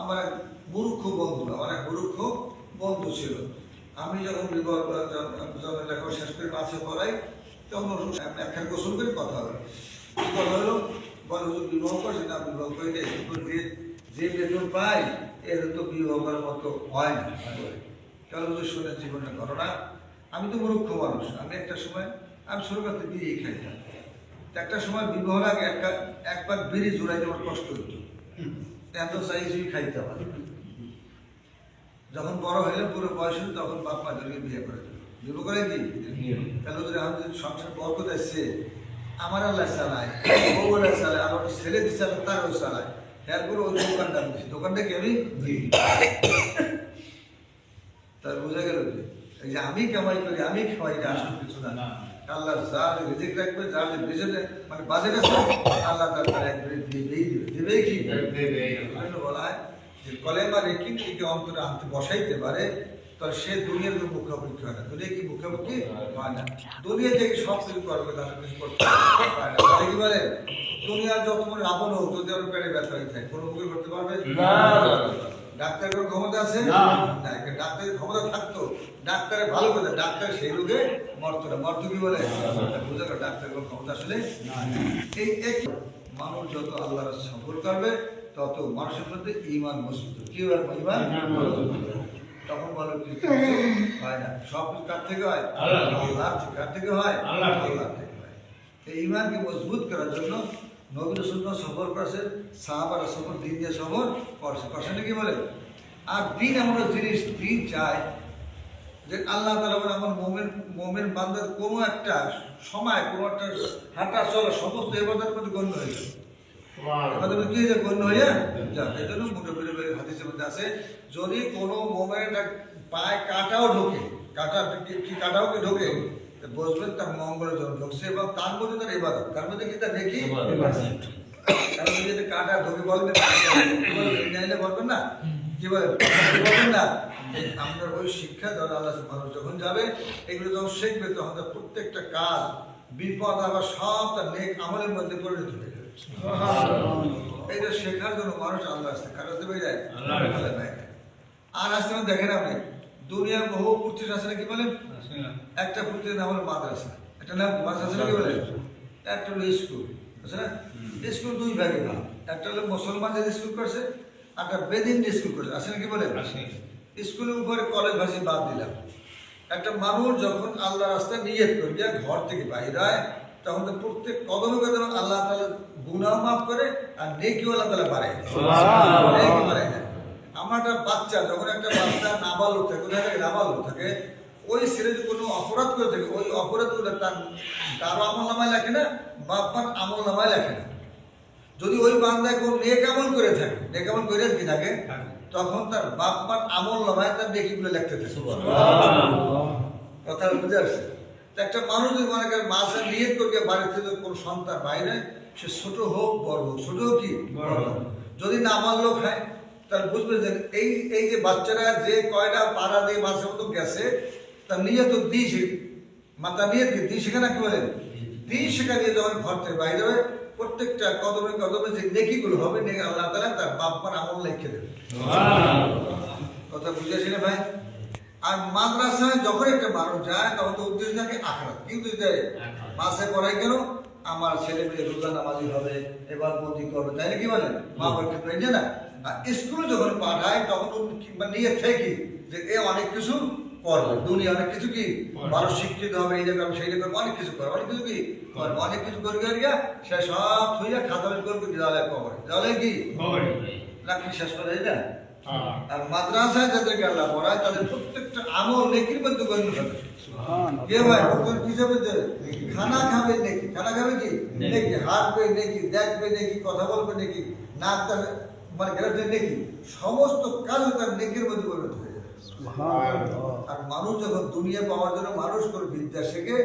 আমার এক মূর্খ বন্ধু, আমার এক মূর্খ বন্ধু ছিল। আমি যখন বিবাহ লেখা শেষ করে মাছে পড়াই, তখন সঙ্গে গোসল করে কথা কি কথা হলো, বলে, হুজুর, বিবাহ করছে না, বিবাহ করে যে যে বেতন পাই, এর তো বিবাহ করার মতো হয় না। কারণ হুজুর শুনে জীবনের ঘটনা। আমি তো মূর্খ মানুষ। আমি একটা সময় আমি শুরু করতে বিয়ে খাইতাম একটা সময় বিবাহের আগে একটা একবার বিড়ি জোড়াইতে আমার কষ্ট হতো এত চাইছি খাইতে পারি যখন বড় হইলে পুরো বয়স হলো তখন বাপ মা জন্য বিয়ে করে দিল। বিয়ে করে কি? তাহলে যদি সংসার বরকত এসছে আমার আল্লাহ চালায় বউ আল্লাহ চালায় আমার ছেলে দিচ্ছে আল্লাহ তারও চালায়। এরপরে ওই দোকানটা আমি দিচ্ছি দোকানটা কি আমি? তার বোঝা গেল কি? এই যে আমি কামাই করি আমি খাওয়াই এটা আসল কিছু না। আল্লাহ যা রিজিক রাখবে যা বেজেটে মানে বাজেট আছে আল্লাহ তার একবারে দিবেই দিবে দিবেই বলা যে কলেমা রেখে থেকে অন্তরে আনতে বসাইতে পারে তাহলে সে দুনিয়ার কোনো মুখামুখি হয় না। দুনিয়া কি মুখামুখি হয় না। দুনিয়া থেকে সব কিছু করবে তার কিছু করতে পারে কি বলে? দুনিয়ার যত মনে আপন হোক যদি ওর পেটে ব্যথা হয়ে থাকে কোনো মুখে করতে পারবে? ডাক্তারের কোনো ক্ষমতা আছে? না। না ডাক্তারের ক্ষমতা থাকতো। ডাক্তারে ভালো করে ডাক্তার সেই রোগে মরতো না। মরতো কি বলে? বুঝা ডাক্তারের কোনো ক্ষমতা আসলে এই এক মানুষ যত আল্লাহর সফর করবে তত মানুষের মধ্যে ইমান মজবুত কি ইমান। তখন বলো হয় না। সব কার থেকে হয়? আল্লাহ। কার থেকে হয়? আল্লাহ থেকে। হয়। এই ইমানকে মজবুত করার জন্য নবী রসুল্লাহ সফর করেছে সাহাবারা সফর দিন দিয়ে সফর করছে। করছে নাকি বলে? আর দিন আমরা জিনিস দিন চায় যে আল্লাহ তালা বলে আমার মোমেন মোমেন বান্দার কোনো একটা সময় কোনো একটা হাঁটা চলা সমস্ত এবাদের মধ্যে গণ্য হয়ে যাবে। কি যে গণ্য হয়ে যাবে এই জন্য মোটামুটি হাদিসের মধ্যে আছে যদি কোনো একটা পায়ে কাটাও ঢোকে কাটা কি- কাটাও কি ঢোকে তো বুঝবেন তার মঙ্গলের জন্য ঢুকছে এবং তার মধ্যে তার এবাদত তার মধ্যে কি তার দেখি কারণ যদি এটা কাটা ঢোকে বলবেন বলবেন না? কি বলবেন না? আমরা ওই শিক্ষা দেওয়া আল্লাহ মানুষ যখন যাবে এগুলো যখন শিখবে তখন তার প্রত্যেকটা কাজ বিপদ আবার সব তার নেক আমলের মধ্যে পরিণত হয়ে যাবে। এটা শেখার জন্য মানুষ আল্লাহ আসতে কার পেয়ে যায়? আল্লাহ আল্লাহ নাই। আর আসতে দেখেন আপনি দুনিয়ার বহু প্রতিষ্ঠান আছে না কি বলেন? একটা প্রতিষ্ঠান নাম হলো মাদ্রাসা। একটা নাম মাদ্রাসা কি বলে একটা হলো স্কুল বুঝছে না? স্কুল দুই ভাগে ভাগ। একটা হলো মুসলমানদের স্কুল করছে একটা বেদিন স্কুল করছে আছে না কি বলে স্কুলের উপরে কলেজ ভাষী বাদ দিলাম। একটা মানুষ যখন আল্লাহ রাস্তায় নিয়ত করবে আর ঘর থেকে বাইরে হয় তখন তো প্রত্যেক কদমে কদমে আল্লাহ তালা গুনাহ মাফ করে আর নেকিও আল্লাহ তালা বাড়ায়। আমার একটা বাচ্চা যখন একটা বাচ্চা নাবালক থাকে কোথায় থাকে নাবালক থাকে ওই ছেলে যদি কোনো অপরাধ করে থাকে ওই অপরাধগুলো তার তারও আমল নামায় লেখে না বাপ্পার আমল নামায় লেখে না। যদি ওই বান্দায় কোনো নেক আমল করে থাকে নেক আমল করে কি থাকে। তখন তার বাপ্পার আমল নামায় তার নেকিগুলো লিখতে থাকে কথা বুঝে আসছে? একটা মানুষ যদি মনে করে মাসে নিয়ত করবে বাড়ি থেকে কোনো সন্তান বাইরে সে ছোট হোক বড় হোক ছোট হোক কি। যদি না মানলো খায় তাহলে বুঝবে যে এই এই যে বাচ্চারা যে কয়টা পাড়া দিয়ে মাসের মতো গেছে তার নিয়ত দিয়েছে মাতা নিয়ত কি? দিই শেখা না কি বলেন দিই শেখা দিয়ে যখন ঘর থেকে বাইরে হবে প্রত্যেকটা কদমে কদমে যে নেকিগুলো হবে নেকি আল্লাহ তালা তার বাপ্পার আমল লিখে দেবে। কথা বুঝেছি না ভাই? আর মাদ্রাসায় যখন একটা মানুষ যায় তখন তো উদ্দেশ্য থাকে আখরাত। কি উদ্দেশ্য দেয় মাসে পড়াই কেন? আমার ছেলে মেয়ে রোজা নামাজি হবে এবার বন্দি করবে। তাই না কি বলে মা করে না আর স্কুলে যখন পাঠায় তখন ও কি- মানে নিয়ে থেকে যে এ অনেক কিছু দুনিয়া অনেক কিছু কি? ভালো শিক্ষিত হবে এই সেই অনেক কিছু করবে অনেক কিছু কি? করবে অনেক কিছু করে গিয়া সে সব থইয়া খাতা করবে কবরে। কি? শেষ করে না আর মাদ্রাসায় যাদেরকে আল্লাহ পড়ায় তাদের প্রত্যেকটা আমল নেকির মধ্যে গণ্য হবে। কে ভাই? কি যাবে যে খানা খাবে নেকি? খানা খাবে কি? নেকি। হাঁটবে নেকি? দেখবে নেকি? কথা বলবে নেকি? নাক তার মানে গেলে নেকি? সমস্ত কাজ তার নেকির মধ্যে পরিণত হয়ে। আর মানুষ যখন দুনিয়া পাওয়ার জন্য মানুষ করে বিদ্যা শেখে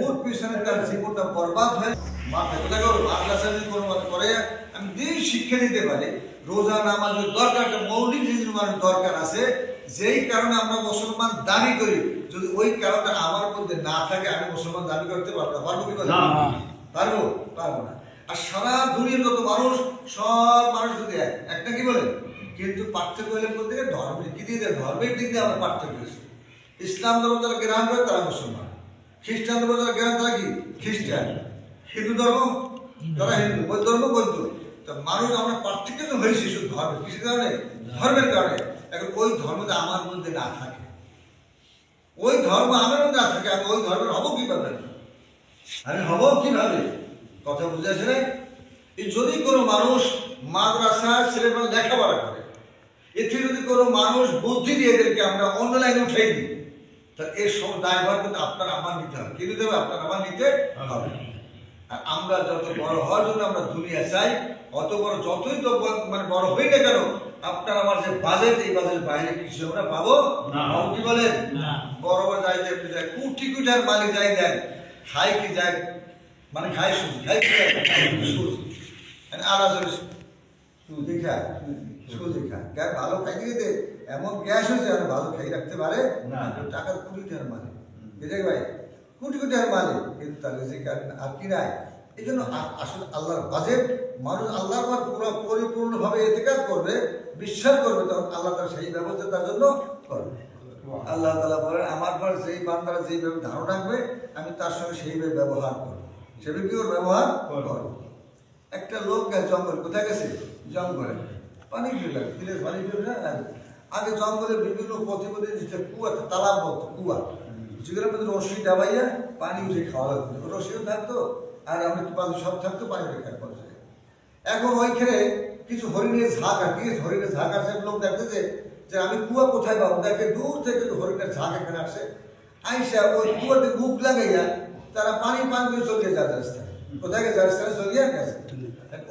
ওর পিছনে তার জীবনটা বরবাদ হয় মাথা কোথায় মাদ্রাসা যদি কোনো করে আমি দিন শিক্ষা দিতে পারি রোজা নামাজের দরকার মৌলিক জিনিস মানুষ দরকার আছে যেই কারণে আমরা মুসলমান দাবি করি যদি ওই কারণটা আমার মধ্যে না থাকে আমি মুসলমান দাবি করতে পারব। পারব কি না। না? পারব পারব না আর সারা দুনিয়ার যত মানুষ সব মানুষ যদি এক একটা কি বলে কিন্তু পার্থক্য হলে বলতে গেলে ধর্মের কি দেয়? ধর্মের দিক দিয়ে আমরা পার্থক্য হয়েছে ইসলাম ধর্ম যারা গ্রহণ করে, তারা মুসলমান। খ্রিস্টান ধর্ম যারা গ্রহণ তারা কি? খ্রিস্টান। হিন্দু ধর্ম? তারা হিন্দু। বৌদ্ধ ধর্ম বৌদ্ধ তো মানুষ আমরা পার্থক্য তো হয়েছি শুধু ধর্মের। কিসের কারণে? ধর্মের কারণে। এখন ওই ধর্মটা আমার মধ্যে না থাকে। ওই ধর্ম আমার মধ্যে না থাকে, আমি ওই ধর্মের হব কীভাবে? আমি হব কীভাবে? কথা বুঝে আসে না? এই যদি কোনো মানুষ মাদ্রাসা ছেলেমেয়ে লেখাপড়া করে এতে যদি কোনো মানুষ বুদ্ধি দিয়ে এদেরকে আমরা অন্য লাইনে উঠাই দিই তা এর সব দায়ভার কিন্তু আপনার আমার নিতে হবে। কি নিতে হবে? আপনার আমার নিতে হবে। আর আমরা যত বড় হওয়ার জন্য আমরা দুনিয়া চাই অত বড় যতই তো মানে বড় হই না কেন আপনার আমার যে বাজেট এই বাজেট বাইরে কিছু আমরা পাবো কি বলেন। বড় বড় যাই যে আপনি যাই কোটি কোটি আর মালিক যাই দেন খাই কি যায় মানে খাই সুজি খাই কি যায় সুজি। মানে আলাদা সুজি খা সুজি খা গ্যাস ভালো খাই দিয়ে দে। এমন গ্যাস হয়েছে আর ভালো খাই রাখতে পারে। না। টাকা কোটি টাকার মালিক। বুঝে ভাই কোটি কোটি টাকার মালিক কিন্তু তার রিজিক আর আর কি নাই। এই জন্য আসলে আল্লাহর বাজেট মানুষ আল্লাহর পর পুরো পরিপূর্ণভাবে এতেকাত করবে বিশ্বাস করবে তখন আল্লাহ তার সেই ব্যবস্থা তার জন্য করবে। আল্লাহ তালা বলেন আমার পর যেই বান্দারা যেইভাবে ধারণা রাখবে আমি তার সঙ্গে সেইভাবে ব্যবহার করব। সেভাবে কি ব্যবহার করব। একটা লোক গেছে জঙ্গল, কোথায় গেছে? জঙ্গলে। পানি ফিরে পানি না আগে জঙ্গলে বিভিন্ন প্রতিপদে দিতে কুয়া তালাব কুয়া। যেগুলোর মধ্যে রশি ডাবাইয়া পানি উঠে খাওয়া লাগতো রশিও থাকতো, আর আমরা পানি সব থাকতো, পানি রেখে পড়ছে এখন ওইখানে কিছু হরিণের ঝাঁক আর কি হরিণের ঝাঁক আসে লোক দেখতেছে যে আমি কুয়া কোথায় পাবো? দেখে দূর থেকে হরিণের ঝাঁক এখানে আসে, আইসা ওই কুয়াতে বুক লাগাইয়া তারা পানি পান করে চলে যায় কোথায় গেছে? রাস্তায় গেছে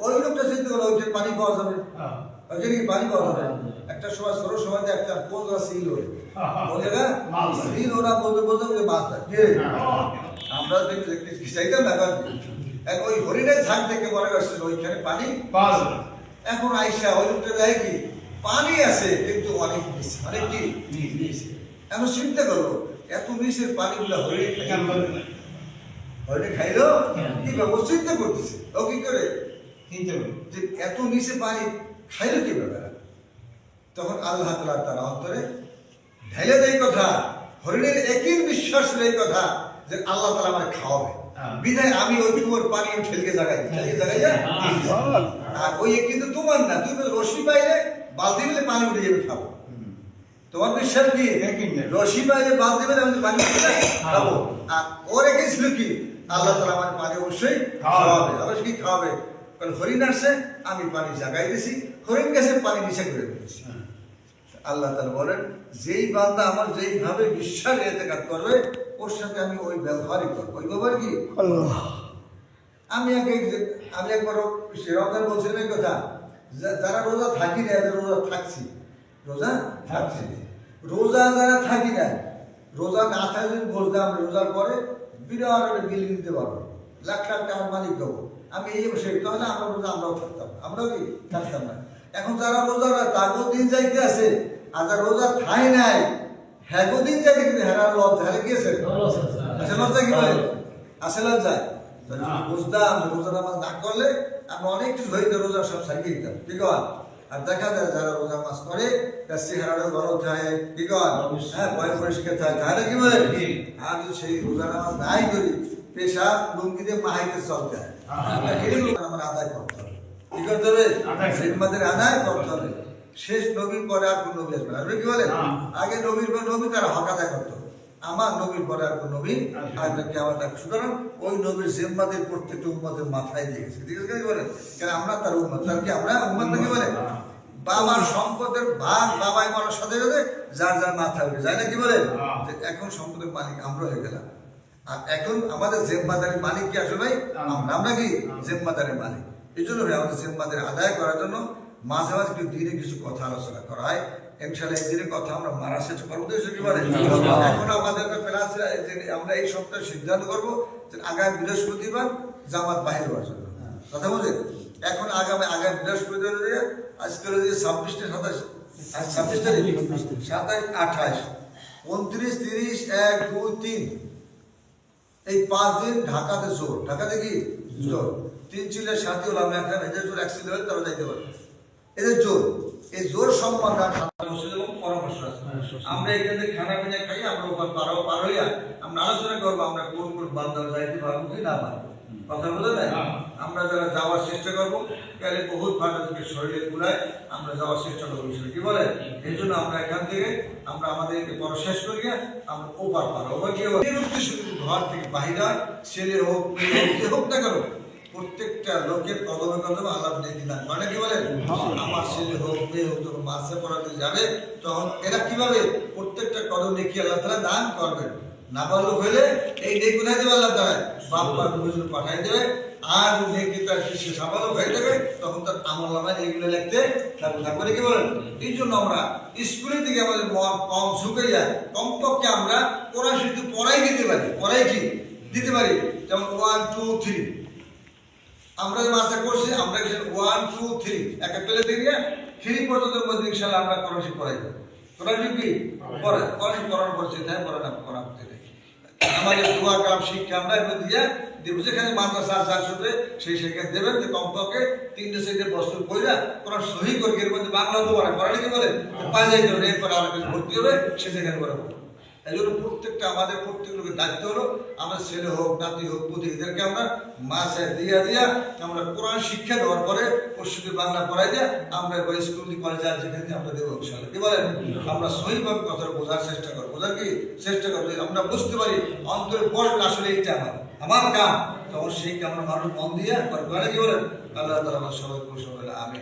ওই লোকটা চিন্তা করল ওই পানি পাওয়া যাবে। ওইখানে পানি পাওয়া যাবে। একটা সময় একটা সিল ওই ওই জায়গা মাছ। সিল ওরা বলতে বলতে মাছ থাকে আমরা দেখি দেখি চাইতাম না এক ওই হরিণের ঝাঁক থেকে মনে করছে যে ওইখানে পানি এখন আইসা ওই লোকটা দেখে কি? পানি আছে কিন্তু অনেক অনেক কি? এখন চিন্তা করল এত নিচের পানিগুলো হরিণে হরিণে খাইলো? কি ব্যাপার? চিন্তা করতেছে। ও কি করে? যে এত নিচে পানি খাইলো কি ব্যাপার তখন আল্লাহ তালা তার অন্তরে ঢেলে দেয় কথা হরিণের একই বিশ্বাস এই কথা যে আল্লাহ তালা আমার খাওয়াবে। হ্যাঁ। বিধায় আমি ওই কুয়োর পানি ঠেলকে জাগাই। ঠেলকে জাগাই আর ওই কিন্তু তোমার না তুমি রশি পাইলে বালতি মিলে পানি উঠে যাবে খাব। তোমার বিশ্বাস কি? একই। রশি পাইলে বালতি মিলে আমি পানি উঠে খাব। আর ও রেখেছিল কি? আল্লাহ তালা আমার পানি অবশ্যই খাওয়াবে। অবশ্যই খাওয়াবে। কারণ হরিণ আসছে আমি পানি জাগাই দিছি। হরিণ গেছে পানি নিচে করে দিয়েছি আল্লাহ তালা বলেন যেই বান্দা আমার যেইভাবে বিশ্বাস এতেকাত করবে ওর সাথে আমি ওই ব্যবহারই করব। ওই ব্যবহার কি? আমি এক আমি একবার সে রমজান বলছিলাম এই কথা যারা রোজা থাকি না রোজা থাকছি। রোজা থাকছি রোজা যারা থাকি না রোজা না থাকলে বলতে আমরা রোজার পরে বিরাট বিল দিতে পারব। লাখ লাখ টাকার মালিক দেবো আমি এই বসে তাহলে আমরা রোজা আমরাও থাকতাম আমরাও কি থাকতাম না। এখন যারা রোজা তারপর দিন যাইতে আছে আর যারা রোজা খাই নাই হ্যাঁ দিন যাইতে কিন্তু হেরার লজ্জা হেরে গিয়েছে আচ্ছা লজ্জা কি বলে? আসে লজ্জা? না। বুঝতাম রোজা নামাজ না করলে আমরা অনেক কিছু হইতে রোজা সব সারিয়ে দিতাম ঠিক আছে? আর দেখা যায় যারা রোজা মাস করে তার চেহারাটা গরম থাকে ঠিক আছে? অবশ্যই। হ্যাঁ ভয় পরিষ্কার থাকে তাহলে কি বলে? আর যদি সেই রোজা নামাজ নাই করি। পেশা লুঙ্গি দিয়ে মাহাইতে চলতে হয় আমার আদায় করতে হবে। কি করতে হবে? আদায় জিম্মাদের আদায় করতে হবে। শেষ নবীর পরে আর কোন নবী আসবে আপনি কি হ্যাঁ। আগে নবীর পর নবী তারা হক আদায় করতো আমার নবীর পরে আর কোন নবী আসবে কি আমার তার সুতরাং ওই নবীর জিম্মাদের প্রত্যেকটা উম্মতের মাথায় দিয়ে গেছে। ঠিক আছে কি বলেন? কেন আমরা তার উম্মত? তার কি আমরা উম্মত নাকি বলে। বাবার সম্পদের ভাগ বাবাই মরার সাথে সাথে যার যার মাথায় উঠে। যায় না কি। যে এখন সম্পদের মালিক আমরা হয়ে গেলাম। আর এখন আমাদের জেম্মাদারের মালিক কি আসলে ভাই? আমরা কি জেম্মাদারের মালিক? এই জন্য আমাদের জেম্মাদের আদায় করার জন্য মাঝে মাঝে একটু দিনে কিছু কথা আলোচনা করা হয়। ইনশাল্লাহ এই দিনের কথা আমরা মারা শেষ করব। উদ্দেশ্য কি এখন আমাদের প্ল্যান আমরা এই সপ্তাহে সিদ্ধান্ত করব যে আগামী বৃহস্পতিবার জামাত বাহির হওয়ার জন্য। কথা বুঝলেন এখন আগামী আগামী বৃহস্পতিবার আজকে হলো যে ছাব্বিশটা সাতাশ আজ ছাব্বিশ তারিখ। সাতাশ আঠাশ উনত্রিশ তিরিশ এক দুই তিন। এই পাঁচ দিন ঢাকাতে জোর। ঢাকাতে কি? জোর। তিন চিলের সাথে হলাম একটা এদের জোর অ্যাক্সিডেন্ট হলে তারা যাইতে পারবে। এদের জোর। এই জোর এবং পরামর্শ আছে? আমরা এখানে খানা পিনা খাই আমরা ওখানে পারো পার হইয়া আমরা আলোচনা করব আমরা কোন কোন বান্দার যাইতে পারব কি না পারব কথা বলে না। আমরা যারা যাওয়ার চেষ্টা করব তাহলে বহুত ভালো থেকে শরীরে কুলায় আমরা যাওয়ার চেষ্টা করব সেটা কি বলে এই জন্য আমরা এখান থেকে আমরা আমাদেরকে পড়া শেষ করিয়া আমরা ওপার পারো ওপার উদ্দেশ্য ঘর থেকে বাহিরা ছেলে হোক মেয়ে হোক যে হোক না কেন প্রত্যেকটা লোকের কদমে কদমে আল্লাহ নেকি দান মানে কি বলেন? আমার ছেলে হোক মেয়ে হোক যখন মাসে পড়াতে যাবে তখন এরা কীভাবে প্রত্যেকটা কদম নেকি আল্লাহ তারা দান করবেন? নাবালক হলে এই নেকি কোথায় দেবে আল্লাহ তারা বাপ বা বুঝলে পাঠাই দেবে আর নেকি তার শিশু সাবালক হয়ে যাবে তখন তার আমল নামায় এইগুলো লিখতে থাকবে। তারপরে কি বলেন? এই জন্য আমরা স্কুলের দিকে আমাদের কম ঝুঁকে যায়। কমপক্ষে আমরা কোরআন শুধু পড়াই দিতে পারি পড়াই কি? দিতে পারি। যেমন ওয়ান টু থ্রি আমরা মাস্টার করছি আমরা ওয়ান টু থ্রি একটা পেলে দিয়ে থ্রি পর্যন্ত মধ্যে ইনশাল্লাহ আমরা কোরআন পড়াই। দেবো কোরআন কি? পড়ে কোরআন পড়ানো পড়ছে তাই পড়ানো পড়া হতে নেই আমাদের দোয়া কালাম শিক্ষা আমরা এগুলো দিয়ে দেবো। যেখানে মাদ্রাসা আছে আসবে সেই সেখানে দেবেন যে কমপক্ষে তিনটে চারটে বস্তু পড়া কোরআন সহি করে এর মধ্যে বাংলা তো কোরআন কি বলে পাঁচ যাই যাবে। এরপরে আলাদা ভর্তি হবে, সে সেখানে করে এই জন্য প্রত্যেকটা আমাদের প্রত্যেক লোকের দায়িত্ব হলো আমার ছেলে হোক নাতি হোক পুঁতি এদেরকে আমরা মাসে দিয়া দিয়া আমরা কোরআন শিক্ষা দেওয়ার পরে পশ্চিমে বাংলা পড়াই দিয়ে আমরা এবার স্কুল কলেজে আর যেখানে আমরা দেবো ইনশাল্লাহ কি বলেন? আমরা সহিভাবে কথা বোঝার চেষ্টা করব। বোঝার কি? চেষ্টা করব আমরা বুঝতে পারি অন্তরে পড়বে আসলে এইটা আমার আমার কাম। তখন সেই কামনা মানুষ মন দিয়ে করে কি বলেন? আল্লাহ তালা আমার সবাই হবে আমি